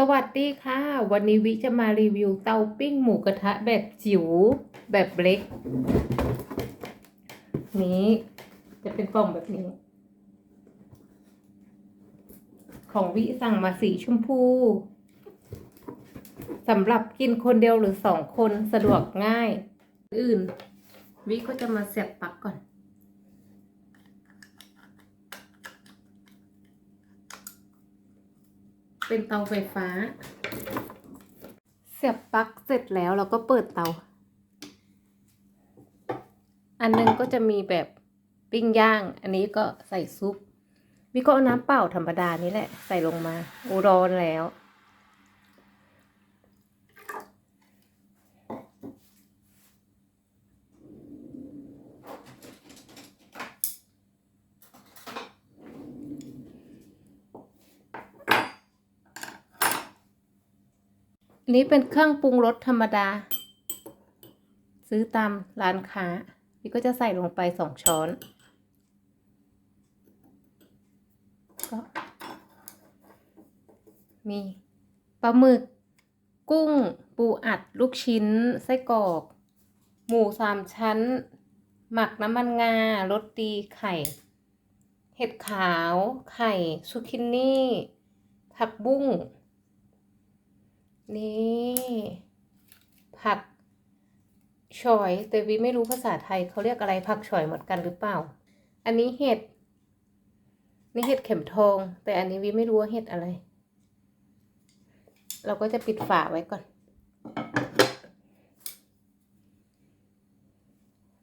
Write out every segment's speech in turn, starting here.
สวัสดีค่ะ วันนี้วิจะมารีวิวเตาปิ้งหมูกระทะแบบจิ๋วแบบเล็ก นี้จะเป็นกล่องแบบนี้ ของวิสั่งมาสีชมพูสำหรับกินคนเดียวหรือสองคนสะดวกง่าย อื่น วิก็จะมาเสียบปลั๊กก่อน เป็นเตาไฟฟ้า เสียบปลั๊กเสร็จแล้วเราก็เปิดเตา อันนึงก็จะมีแบบปิ้งย่าง อันนี้ก็ใส่ซุปวิก็เอาน้ำเปล่าธรรมดานี่แหละ ใส่ลงมาอูร้อนแล้ว นนี้เป็นเครื่องปรุงรสธรรมดา ซื้อตามร้านค้าพี่ก็จะใส่ลงไปสองช้อน ก็มีปลาหมึก กุ้ง ปูอัด ลูกชิ้น ไส้กรอก หมูสามชั้น หมักน้ำมันงารสดีไข่ เห็ดขาว ไข่ซูกินี่ผักบุ้ง นี่ ผักฉอย แต่วิไม่รู้ภาษาไทยเขาเรียกอะไรผักฉอยเหมือนกันหรือเปล่า อันนี้เห็ด นี่เห็ดเข็มทอง แต่อันนี้วิไม่รู้ว่าเห็ดอะไร เราก็จะปิดฝาไว้ก่อน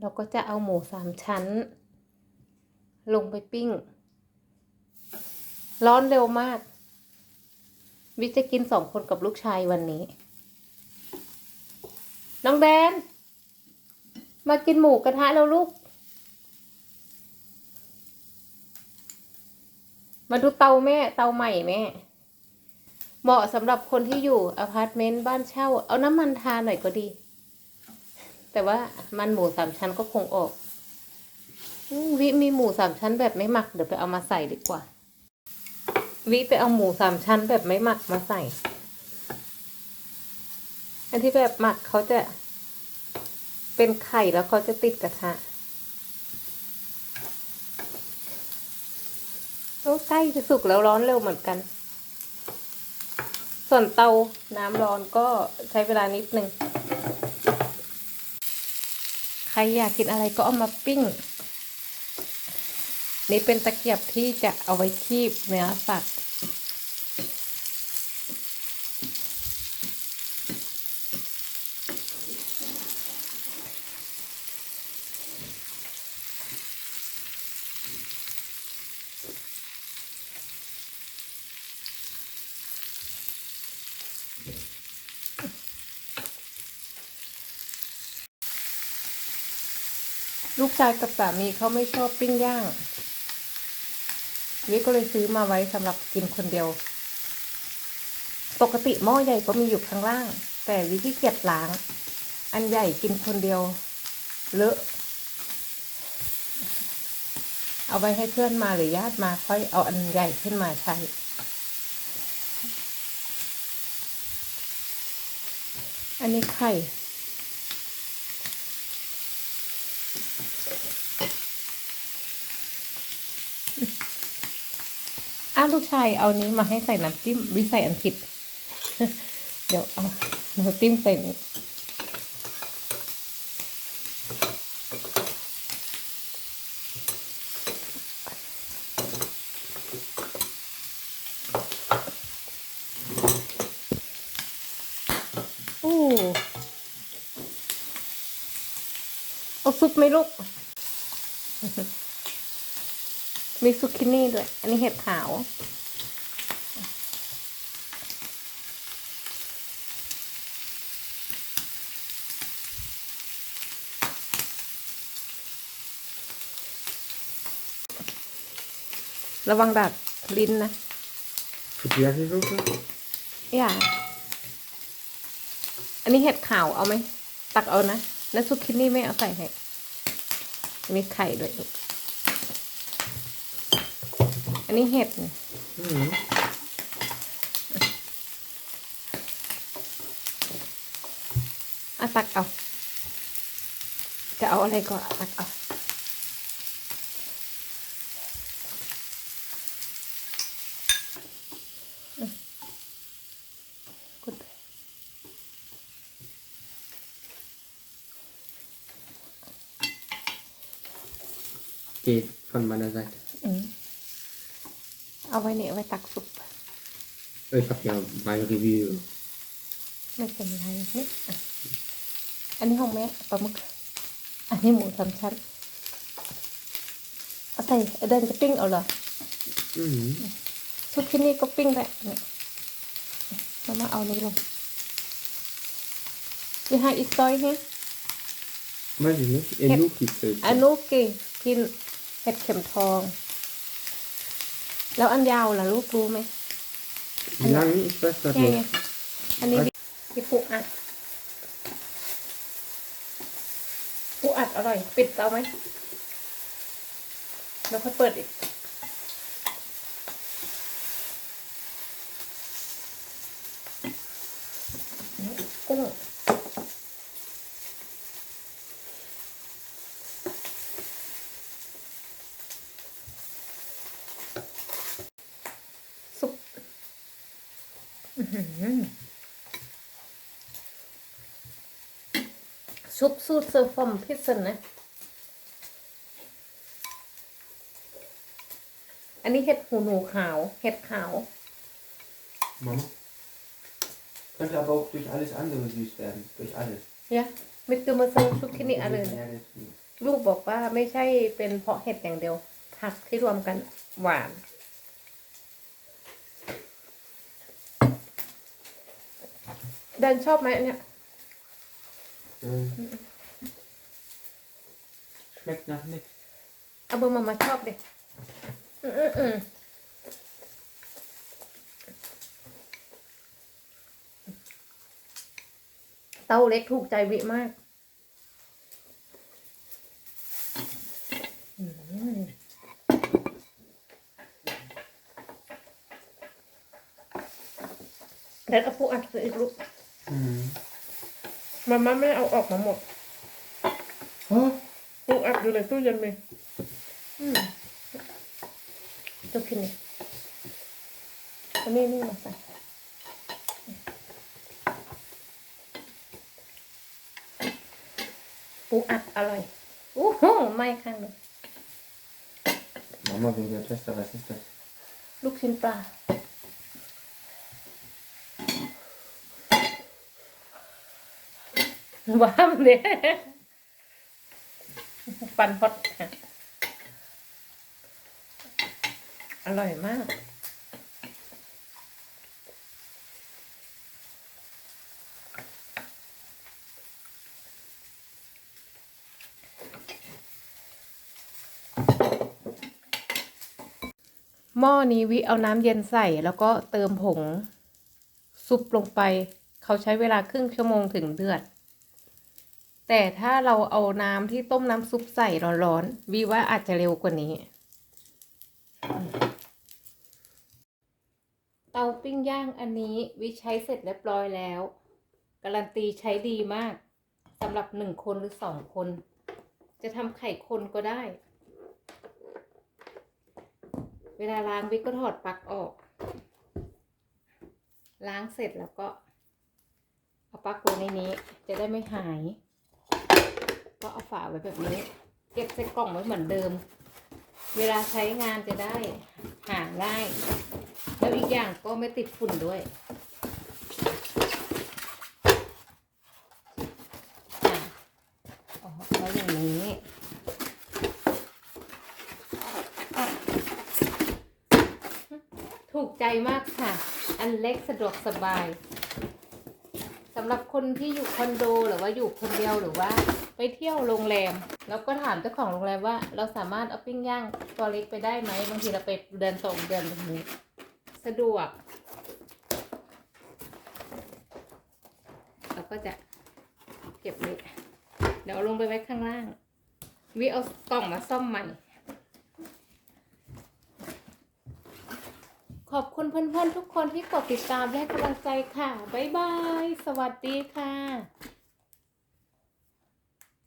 เราก็จะเอาหมูสามชั้น ลงไปปิ้ง ร้อนเร็วมาก วิจะกินสองคนกับลูกชายวันนี้ น้องแดน มากินหมูกระทะแล้วลูก มาดูเตาแม่ เตาใหม่แม่ เหมาะสำหรับคนที่อยู่อพาร์ตเมนต์บ้านเช่า เอาน้ำมันทาหน่อยก็ดี แต่ว่ามันหมูสามชั้นก็คงออกวิมีหมูสามชั้นแบบไม่หมักเดี๋ยวไปเอามาใส่ดีกว่า วิไปเอาหมูสามชั้นแบบไม่หมักมาใส่ อันที่แบบหมักเขาจะเป็นไข่แล้วเขาจะติดกระทะโอ้ใกล้จะสุกแล้วร้อนเร็วเหมือนกัน ส่วนเตาน้ำร้อนก็ใช้เวลานิดนึง ใครอยากกินอะไรก็เอามาปิ้ง นี่เป็นตะเกียบที่จะเอาไว้คีบเนื้อสัตว์ลูกชายกับสามีเขาไม่ชอบปิ้งย่าง วิก็เลยซื้อมาไว้สำหรับกินคนเดียว ปกติหม้อใหญ่ก็มีอยู่ข้างล่าง แต่วิที่เกียจล้าง อันใหญ่กินคนเดียว เลอะ เอาไว้ให้เพื่อนมาหรือญาติมาค่อยเอาอันใหญ่ขึ้นมาใช้อันนี้ไข่าวลูกชายเอานี้มาให้ใส่น้ำจิ้มวิใส่อันผิด เดี๋ยวเอาน้ำจิ้มใส่โอ้เอาซุปไหมลูก มีซุกินี่ด้วย อันนี้เห็ดขาว ระวังดัดลิ้นนะ Får jag till roten? อย่า อันนี้เห็ดขาวเอาไหม ตักเอานะ แล้วซุกินี่ไม่เอาใส่ให้มีไข่ด้วยลูกอั นนี้เห็ดอะตักเอา จะเอาอะไรก่อนตักเอาเกตฟันมันอะไร เอาไว้เนี่ยเอาไว้ตักสุก Ich habe ja mein Review. ไม่เป็นไรนี่อะอันนี้ของแม่ปลาหมึก อันนี้หมูสามชั้นเอาใส่เดินจะปิ้งเอาเหรอ Mhm. ชุดที่นี่ก็ปิ้งแหละเนี่ยแล้วมาเอานี้ลงยี่ห้าอีสตอยเนี่ย Weiß ich nicht. In Ja. Nuki Pilze. อันนุกิพินเห็ดเข็มทอง แล้วอันยาวล่ะลูกรู้ไหม Wie lange? Ich weiß gerade เนี่ยไง nicht. อันนี้ที่ปูอัดปูอัดอร่อย ปิดเตาไหมแล้วค่อยเปิดอีกนี่กุ้ง สุก อื้อหือซุปสูตรเซอร์ฟอมพิซซ่นนะอันนี้เห็ดหูหนูขาว เห็ดขาว Mama? Könnte aber auch durch alles andere süß werden. Durch alles. เนี่ยมิคือมาเซอร์ชุกที่นี่อะไร Ja, เนี่ย deswegen. ลูกบอกว่าไม่ใช่เป็นเพราะเห็ดอย่างเดียว ผักที่รวมกันหวาน เดินชอบไหมอันเนี่ย Ähm. Schmeckt nach nichts. เอาเบอร์มามาชอบดิอืมอืมอืมเต้าเล็กถูกใจวิมากอืมเดี๋ยวเอาปูอัดใส่อีกลูก Mhm. มันมันไม่เอาออกมาหมด Oh. ปูอัดอยู่ในตู้เย็นเลยอืมต้องกินนี่อันนี้นี่มาใส่ปูอัดอร่อยโอ้โหไม่ข้างเลย Mama will ja testen, was ist das? ลูกชิ้นปลา ว้ามเนี่ยปันฮอตค่ะอร่อยมาก หม้อนี้วิเอาน้ำเย็นใส่แล้วก็เติมผง ซุปลงไป เขาใช้เวลาครึ่งชั่วโมงถึงเดือด แต่ถ้าเราเอาน้ำที่ต้มน้ำซุปใส่ร้อนๆวิว่าอาจจะเร็วกว่านี้ เตาปิ้งย่างอันนี้วิใช้เสร็จเรียบร้อยแล้ว การันตีใช้ดีมากสำหรับหนึ่งคนหรือสองคน จะทำไข่คนก็ได้ เวลาล้างวิก็ถอดปลั๊กออก ล้างเสร็จแล้วก็เอาปลั๊กไว้ในนี้จะได้ไม่หาย ก็เอาฝาไว้แบบนี้ เก็บใส่กล่องไว้เหมือนเดิม เวลาใช้งานจะได้หาง่ายแล้วอีกอย่างก็ไม่ติดฝุ่นด้วยอ๋อแล้วอย่างนี้ถูกใจมากค่ะ อันเล็กสะดวกสบายสำหรับคนที่อยู่คอนโดหรือว่าอยู่คนเดียวหรือว่า ไปเที่ยวโรงแรม แล้วก็ถามเจ้าของโรงแรมว่า เราสามารถเอาปิ้งย่างตัวเล็กไปได้ไหมบางทีเราไปเดินสองเดือนแบบนี้ สะดวก เราก็จะเก็บเลยเดี๋ยวลงไปไว้ข้างล่าง วิเอากล่องมาซ่อมใหม่ ขอบคุณเพื่อนๆทุกคนที่กดติดตามและกำลังใจค่ะ บ๊ายบาย สวัสดีค่ะ